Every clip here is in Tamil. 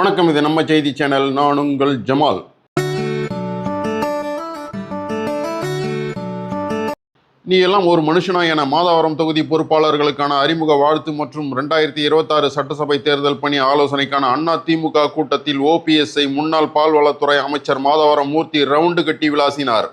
வணக்கம் இது நம்ம செய்தி சேனல். நான் உங்கள் ஜமால். நீ எல்லாம் ஒரு மனுஷனா என மாதவரம் தொகுதி பொறுப்பாளர்களுக்கான அறிமுக வாழ்த்து மற்றும் ரெண்டாயிரத்தி இருபத்தாறு சட்டசபை தேர்தல் பணி ஆலோசனைக்கான அண்ணா திமுக கூட்டத்தில் ஓபிஎஸ்ஐ முன்னாள் பால்வளத்துறை அமைச்சர் மாதவரம் மூர்த்தி ரவுண்டு கட்டி விளாசினார்.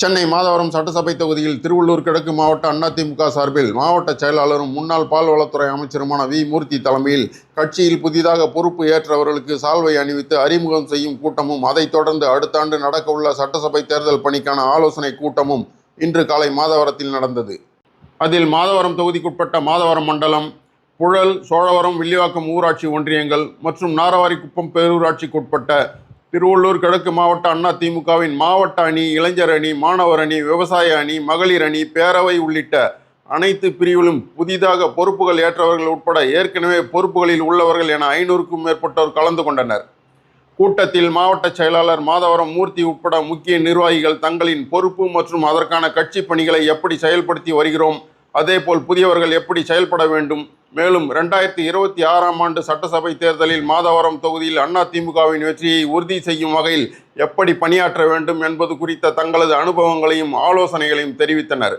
சென்னை மாதவரம் சட்டசபை தொகுதியில் திருவள்ளூர் கிழக்கு மாவட்ட அதிமுக சார்பில் மாவட்ட செயலாளரும் முன்னாள் பால்வளத்துறை அமைச்சருமான வி. மூர்த்தி தலைமையில் கட்சியில் புதிதாக பொறுப்பு ஏற்றவர்களுக்கு சால்வை அணிவித்து அறிமுகம் செய்யும் கூட்டமும் அதைத் தொடர்ந்து அடுத்த ஆண்டு நடக்கவுள்ள சட்டசபை தேர்தல் பணிக்கான ஆலோசனை கூட்டமும் இன்று காலை மாதவரத்தில் நடந்தது. அதில் மாதவரம் தொகுதிக்குட்பட்ட மாதவரம் மண்டலம் புழல் சோழவரம் வில்லிவாக்கம் ஊராட்சி ஒன்றியங்கள் மற்றும் நாரவாரிக்குப்பம் பேரூராட்சிக்குட்பட்ட திருவள்ளூர் கிழக்கு மாவட்ட அண்ணா திமுகவின் மாவட்ட அணி இளைஞர் அணி மாணவர் அணி விவசாய அணி மகளிர் அணி பேரவை உள்ளிட்ட அனைத்து பிரிவிலும் புதிதாக பொறுப்புகள் ஏற்றவர்கள் உட்பட ஏற்கனவே பொறுப்புகளில் உள்ளவர்கள் என ஐநூறுக்கும் மேற்பட்டோர் கலந்து கொண்டனர். கூட்டத்தில் மாவட்ட செயலாளர் மாதவரம் மூர்த்தி உட்பட முக்கிய நிர்வாகிகள் தங்களின் பொறுப்பு மற்றும் அதற்கான கட்சி பணிகளை எப்படி செயல்படுத்தி வருகிறோம் அதேபோல் புதியவர்கள் எப்படி செயல்பட வேண்டும் மேலும் ரெண்டாயிரத்தி இருபத்தி ஆறாம் ஆண்டு சட்டசபை தேர்தலில் மாதவரம் தொகுதியில் அண்ணா திமுகவின் வெற்றியை உறுதி செய்யும் வகையில் எப்படி பணியாற்ற வேண்டும் என்பது குறித்த தங்களது அனுபவங்களையும் ஆலோசனைகளையும் தெரிவித்தனர்.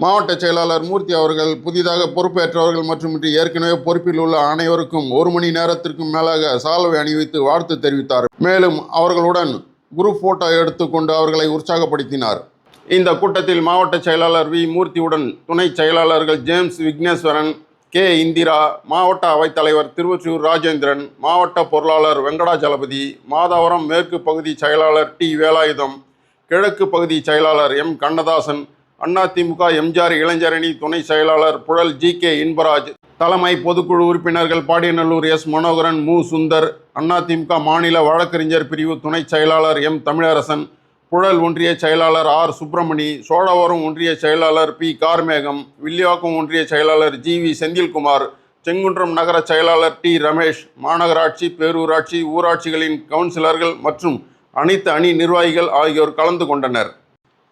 மாவட்ட செயலாளர் மூர்த்தி அவர்கள் புதிதாக பொறுப்பேற்றவர்கள் மற்றும் இன்று ஏற்கனவே பொறுப்பில் உள்ள அனைவருக்கும் ஒரு மணி நேரத்திற்கும் மேலாக சால்வை அணிவித்து வாழ்த்து தெரிவித்தார். மேலும் அவர்களுடன் குரூப் போட்டோ எடுத்துக்கொண்டு அவர்களை உற்சாகப்படுத்தினார். இந்த கூட்டத்தில் மாவட்ட செயலாளர் வி மூர்த்தியுடன் துணை செயலாளர்கள் ஜேம்ஸ் விக்னேஸ்வரன் கே. இந்திரா மாவட்ட அவைத்தலைவர் திருவொற்றியூர் ராஜேந்திரன் மாவட்ட பொருளாளர் வெங்கடாஜலபதி மாதவரம் மேற்கு பகுதி செயலாளர் டி. வேலாயுதம் கிழக்கு பகுதி செயலாளர் எம். கண்ணதாசன் அதிமுக எம்ஜிஆர் இளைஞரணி துணை செயலாளர் புழல் ஜி. கே. இன்பராஜ் தலைமை பொதுக்குழு உறுப்பினர்கள் பாடியநல்லூர் எஸ். மனோகரன் மு. சுந்தர் அதிமுக மாநில வழக்கறிஞர் பிரிவு துணை செயலாளர் எம். தமிழரசன் புழல் ஒன்றிய செயலாளர் ஆர். சுப்பிரமணி சோழவரம் ஒன்றிய செயலாளர் பி. கார்மேகம் வில்லிவாக்கம் ஒன்றிய செயலாளர் ஜி. வி. செந்தில்குமார் செங்குன்றம் நகர செயலாளர் டி. ரமேஷ் மாநகராட்சி பேரூராட்சி ஊராட்சிகளின் கவுன்சிலர்கள் மற்றும் அனைத்து அணி நிர்வாகிகள் ஆகியோர் கலந்து கொண்டனர்.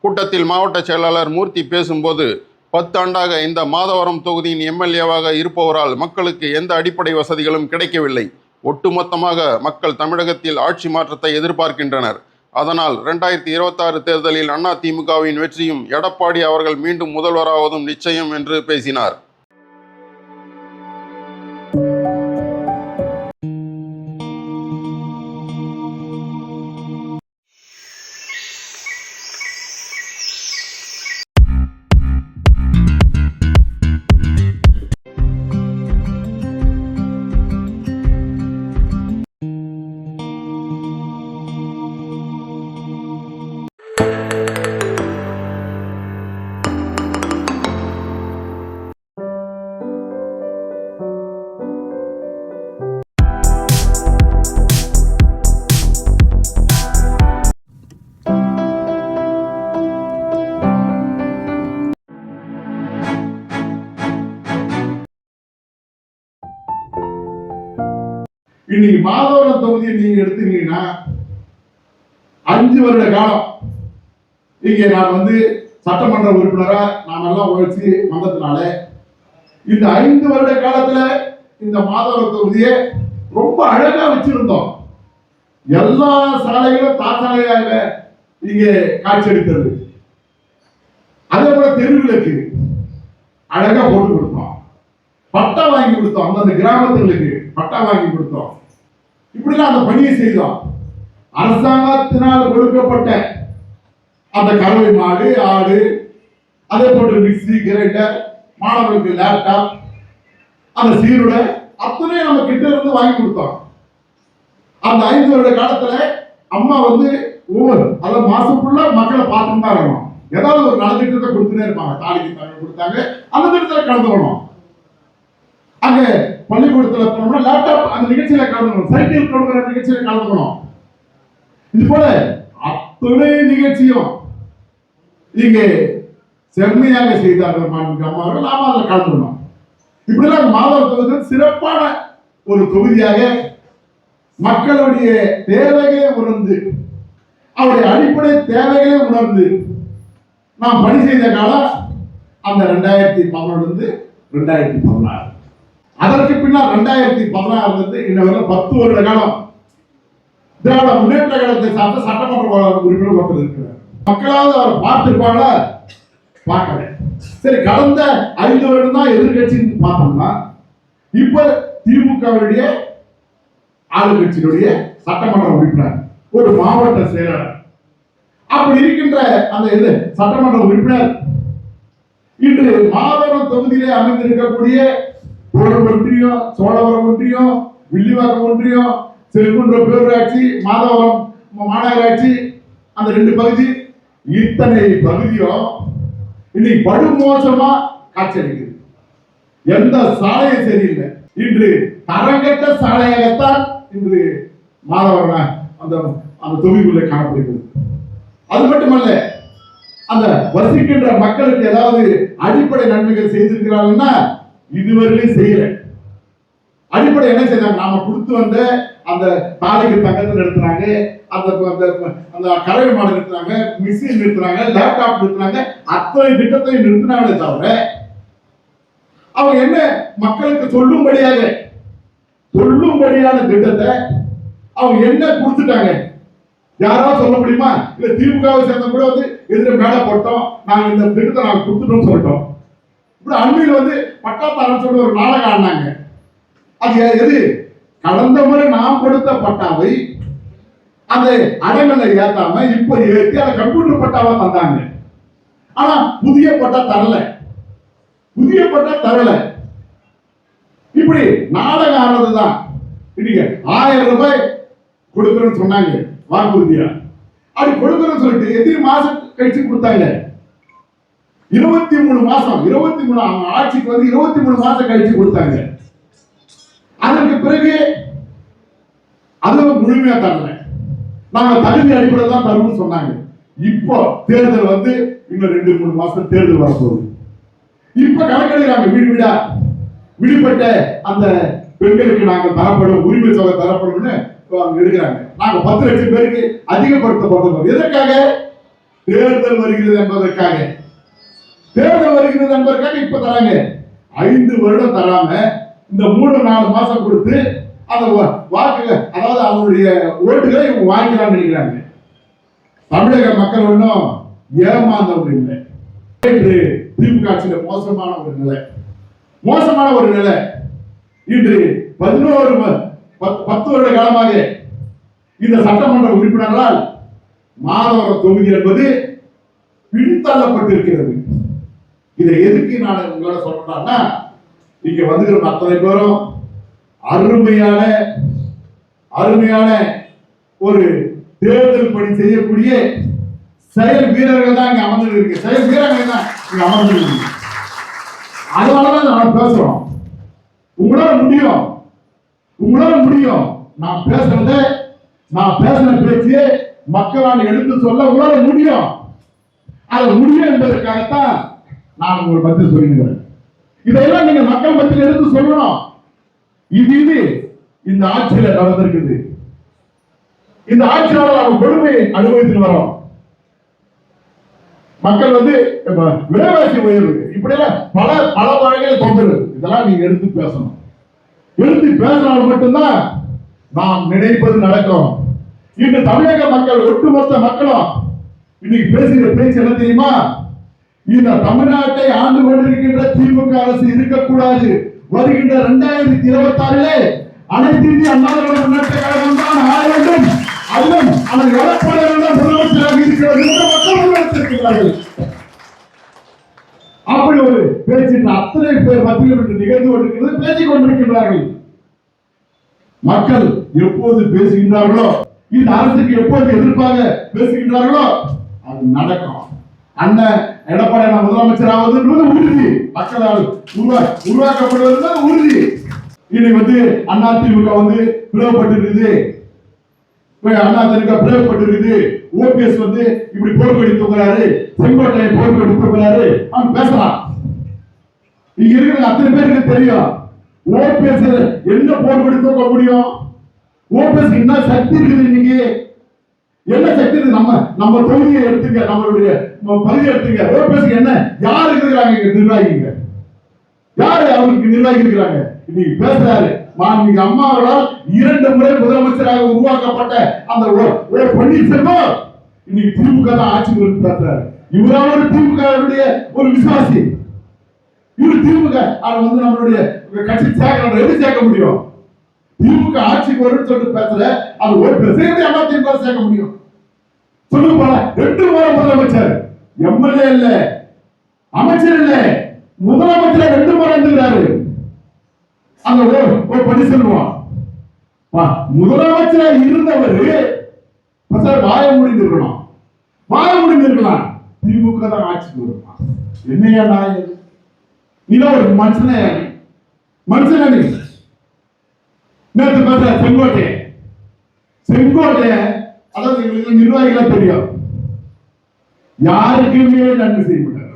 கூட்டத்தில் மாவட்ட செயலாளர் மூர்த்தி பேசும்போது பத்தாண்டாக இந்த மாதவரம் தொகுதியின் எம்எல்ஏவாக இருப்பவரால் மக்களுக்கு எந்த அடிப்படை வசதிகளும் கிடைக்கவில்லை. ஒட்டுமொத்தமாக மக்கள் தமிழகத்தில் ஆட்சி மாற்றத்தை எதிர்பார்க்கின்றனர். அதனால் ரெண்டாயிரத்தி இருபத்தாறு தேர்தலில் அண்ணா திமுகவின் வெற்றியும் எடப்பாடி அவர்கள் மீண்டும் முதல்வராவதும் நிச்சயம் என்று பேசினார். இன்னைக்கு மாதவரம் தொகுதியை நீங்க எடுத்துட்டீங்கன்னா அஞ்சு வருட காலம். இங்கே நான் வந்து சட்டமன்ற உறுப்பினரா நான் நல்லா உழைச்சி வந்ததுனால இந்த ஐந்து வருட காலத்துல இந்த மாதவரம் தொகுதியை ரொம்ப அழகா வச்சிருந்தோம். எல்லா சாலைகளும் தாசாலையாக இங்கே காட்சியளித்தது அதே போல தெருவிளக்கு அழகா போட்டு கொடுத்தோம். பட்டா வாங்கி கொடுத்தோம். அந்தந்த கிராமத்துகளுக்கு பட்டா வாங்கி கொடுத்தோம். இப்படிலாம் அந்த பணியை செய்தோம் அரசாங்கத்தினால் கொடுக்கப்பட்ட அந்த கறவை மாடு ஆடு அதே போன்று மிக்சி கிரைண்டர் மாணவர்களுக்கு லேப்டாப் அந்த சீருடை அத்தனையும் நம்ம கிட்ட இருந்து வாங்கி கொடுத்தோம். அந்த ஐந்து வருட காலத்துல அம்மா வந்து ஒவ்வொரு அதாவது மாசம் ஃபுல்லா மக்களை பார்த்துட்டு தான் இருக்கணும். ஏதாவது ஒரு நலத்திட்டத்தை கொடுத்துட்டே இருப்பாங்க. தாலிக்கு தமிழ் கொடுத்தாங்க. அந்த திட்டத்தில் கலந்துக்கணும் அங்கே பள்ளிக்கூடத்தில் போனோம்னா லேப்டாப் அந்த நிகழ்ச்சியில கலந்துக்கணும். சைக்கிள் கொடுக்குற நிகழ்ச்சியில கலந்துக்கணும். இது போல அத்துணை நிகழ்ச்சியும் இங்கே செம்மையாக செய்தார்கள் மாண்புமிகு அம்மா அவர்கள். நாம அதில் கலந்துக்கணும். இப்படிலாம் மாதவர் தொகுதி சிறப்பான ஒரு தொகுதியாக மக்களுடைய தேவைகளை உணர்ந்து அவருடைய அடிப்படை தேவைகளை உணர்ந்து நாம் பணி செய்த காலம் அந்த ரெண்டாயிரத்தி பதினொன்று ரெண்டாயிரத்தி பதினாறு. அதற்கு பின்னால் ரெண்டாயிரத்தி பதினாறுல இருந்து இன்ன பத்து வருட காலம் திராவிட முன்னேற்ற கழகத்தை சார்ந்த சட்டமன்ற உறுப்பினர் ஒருத்தர் இருக்கிறார். மக்களாவது அவரை பார்த்திருப்பாங்களா? பார்க்கல. சரி கடந்த ஐந்து வருடம் தான் எதிர்கட்சின்னு பார்த்தோம்னா இப்ப திமுகவுடைய ஆளுங்கட்சியினுடைய சட்டமன்ற உறுப்பினர் ஒரு மாவட்ட செயலாளர். அப்படி இருக்கின்ற அந்த இது சட்டமன்ற உறுப்பினர் இன்று மாதவரம் தொகுதியிலே அமைந்திருக்கக்கூடிய புழல் ஒன்றியம் சோழவரம் ஒன்றியம் வில்லிவாக்கம் ஒன்றியம் செல்குன்ற பேரூராட்சி மாதவரம் மாநகராட்சி அந்த ரெண்டு பகுதி இத்தனை பகுதியும் இன்னைக்கு படுமோசமா காட்சியளிக்குது. எந்த சாலையும் சரியில்லை. இன்று தரங்கட்ட சாலையாகத்தான் இன்று மாதவரம் அந்த அந்த தொகுதிக்குள்ளே காணப்படுகிறது. அது மட்டுமல்ல அந்த வசிக்கின்ற மக்களுக்கு ஏதாவது அடிப்படை நன்மைகள் செய்திருக்கிறாங்கன்னா இதுவரையிலும் செய்யல. அடிப்படை என்ன செய்தாங்க? நாம கொடுத்து வந்த அந்த தாலிக்கு தங்கத்தை நிறுத்துறாங்க அந்த அந்த அந்த கறவை மாடல் நிறுத்துறாங்க மிஷின் நிறுத்துறாங்க லேப்டாப் நிறுத்துறாங்க அத்தனை திட்டத்தையும் நிறுத்தினாங்களே தவிர அவங்க என்ன மக்களுக்கு சொல்லும்படியாக சொல்லும்படியான திட்டத்தை அவங்க என்ன கொடுத்துட்டாங்க? யாராவது சொல்ல முடியுமா? இல்ல திமுகவை சேர்ந்த கூட வந்து எதிர மேல போட்டோம் நாங்க இந்த திட்டத்தை நாங்க கொடுத்துட்டோம் சொல்லிட்டோம். இப்படி அண்மையில் வந்து பட்டாத்தாரம் சொல்லி ஒரு நாடகம் ஆடினாங்க. அது எது? கடந்த முறை நாம் கொடுத்த பட்டாவை அந்த அடங்கலை ஏத்தாம இப்ப ஏற்றி அதை கம்ப்யூட்டர் பட்டாவா தந்தாங்க. ஆனா புதிய பட்டா தரல. புதிய பட்டா தரல. இப்படி நாடகம் ஆனதுதான் இன்னைக்கு ஆயிரம் ரூபாய் கொடுக்குறேன்னு சொன்னாங்க வாக்குறுதியா? அப்படி கொடுக்கறேன்னு சொல்லிட்டு எத்தனை மாசம் கழிச்சு கொடுத்தாங்க. இருபத்தி மூணு மாசம் இருபத்தி மூணு அவங்க ஆட்சிக்கு வந்து இருபத்தி மூணு மாசம் கழிச்சு கொடுத்தாங்க. அதற்கு பிறகு அதுவும் முழுமையா தரல. நாங்க தகுதி அடிப்படையில் தான் தருவோம்னு சொன்னாங்க. இப்போ தேர்தல் வந்து இன்னும் ரெண்டு மூணு மாசம் தேர்தல் வரப்போகுது. இப்ப கணக்கெடுக்கிறாங்க வீடு வீடா விடுபட்ட அந்த பெண்களுக்கு நாங்க தரப்படும் உரிமை தொகை தரப்படும்னு அவங்க எடுக்கிறாங்க. நாங்க பத்து லட்சம் பேருக்கு அதிகப்படுத்த போட்டோம் எதற்காக? தேர்தல் வருகிறது என்பதற்காக. தேர்தல் வருகிறது என்பதற்காக இப்ப தராங்க. ஐந்து வருடம் தராம இந்த மூணு நாலு மாசம் கொடுத்து அந்த வாக்கு அதாவது அவங்களுடைய ஓட்டுகளை இவங்க வாங்கிக்கலாம்னு நினைக்கிறாங்க. தமிழக மக்கள் ஒன்றும் ஏமாந்தவங்க இல்லை. இன்று திமுக ஆட்சியில மோசமான ஒரு நிலை. மோசமான ஒரு நிலை. இன்று பதினோரு பத்து- வருட காலமாக இந்த சட்டமன்ற உறுப்பினர்களால் மாதவர தொகுதி என்பது பின்தள்ளப்பட்டிருக்கிறது. இதை எதுக்கு நான் உங்களோட சொல்றேன்னா இங்க வந்துக்கிற அத்தனை பேரும் அருமையான அருமையான ஒரு தேர்தல் பணி செய்யக்கூடிய செயல் வீரர்கள் தான் இங்க அமர்ந்துருக்கு செயல் வீரர்கள் தான் இங்க அமர்ந்துருக்கு அதனாலதான் நான் பேசுறோம். உங்களால முடியும். உங்களால முடியும். நான் பேசுறத நான் பேசின பேச்சு மக்களால் எடுத்து சொல்ல உங்களால முடியும். அது முடியும் என்பதற்காகத்தான் நான் உங்களுக்கு பதில் சொல்லுகிறேன் இதையெல்லாம் நீங்க மக்கள் மத்தியில் எடுத்து சொல்லணும். இது இது இந்த ஆட்சியில நடந்திருக்குது. இந்த ஆட்சியாளர் அவங்க கொடுமை அனுபவித்துட்டு வரோம். மக்கள் வந்து விலைவாசி உயர்வு. இப்படியெல்லாம் பல பல வகைகள் தொந்தரவு. இதெல்லாம் நீங்க எடுத்து பேசணும். எடுத்து பேசினால் மட்டும்தான் நாம் நினைப்பது நடக்கும். இன்று தமிழக மக்கள் ஒட்டுமொத்த மக்களும் இன்னைக்கு பேசுகிற பேச்சு என்ன தெரியுமா? இந்த தமிழ்நாட்டை ஆண்டு கொண்டிருக்கின்ற திமுக அரசு இருக்கக்கூடாது. வருகின்ற இரண்டாயிரத்தி இருபத்தி ஆறிலே அனைத்து இந்திய அண்ணா முன்னேற்ற கழகம் தான் ஆள வேண்டும். அதிலும் அவர் எடப்பாடி அவர்கள் முதலமைச்சராக இருக்கிறது என்று மக்கள் முன்னெடுத்திருக்கிறார்கள் அப்படி ஒரு பேச்சு அத்தனை பேர் மத்தியில் இன்று நிகழ்ந்து கொண்டிருக்கிறது பேசிக் கொண்டிருக்கிறார்கள் மக்கள் எப்போது பேசுகின்றார்களோ இந்த அரசுக்கு எப்போது எதிர்ப்பாக பேசுகின்றார்களோ அது நடக்கும். அண்ணன் எடப்பாடி நான் முதலமைச்சர் ஆவதுன்றது உறுதி. மக்களால் உருவா உருவாக்கப்படுவது உறுதி. இன்னைக்கு வந்து அண்ணா திமுக வந்து பிளவுபட்டிருக்குது. அண்ணா திமுக பிளவுபட்டிருக்குது. ஓபிஎஸ் வந்து இப்படி போர்க்கொடி தூக்குறாரு. செங்கோட்டையை போர்க்கொடி தூக்குறாரு. அவன் பேசலாம் இங்க இருக்கிற அத்தனை பேருக்கு தெரியும். ஓபிஎஸ் என்ன போர்க்கொடி தூக்க முடியும்? ஓபிஎஸ் என்ன சக்தி இருக்குது இன்னைக்கு. என்ன சக்தி நம்ம நம்ம தொகுதியை எடுத்துங்க நம்மளுடைய நம்ம பகுதியை எடுத்துங்க. ஓபிஎஸ் என்ன? யார் இருக்கிறாங்க இங்க? நிர்வாகிங்க. யாரு அவருக்கு நிர்வாகி இருக்கிறாங்க? இன்னைக்கு பேசுறாரு. மாண்புமிகு அம்மா அவர்களால் இரண்டு முறை முதலமைச்சராக உருவாக்கப்பட்ட அந்த பன்னீர்செல்வம் இன்னைக்கு திமுக தான் ஆட்சி குறித்து பேசுறாரு. இவரால் ஒரு திமுக ஒரு விசுவாசி. இவர் திமுக. அவர் வந்து நம்மளுடைய கட்சி சேர்க்கணும் எது சேர்க்க முடியும்? திமுக ஆட்சிக்கு வரும்னு சொல்லிட்டு பேசுற அது ஒரு பிரசிடண்ட் அம்மா திமுக சேர்க்க முடியும்? சொல்லுங்க போல. ரெண்டு முறை முதலமைச்சர். எம்எல்ஏ இல்ல. அமைச்சர் இல்ல. முதலமைச்சர் ரெண்டு முறை இருந்துக்கிறாரு அந்த ஒரு பண்ணி சொல்லுவான் வா, முதலமைச்சரா இருந்தவர் சார் வாய முடிந்திருக்கணும் வாய முடிந்திருக்கலாம் திமுக தான் ஆட்சிக்கு வருமா? என்னையா நாய் நீதான் ஒரு மனுஷனே மனுஷனே நேற்று பேசுற செங்கோட்டை. செங்கோட்டை அதாவது எங்களுக்கு நிர்வாகிகளா தெரியும். யாருக்குமே நன்மை செய்ய மாட்டார்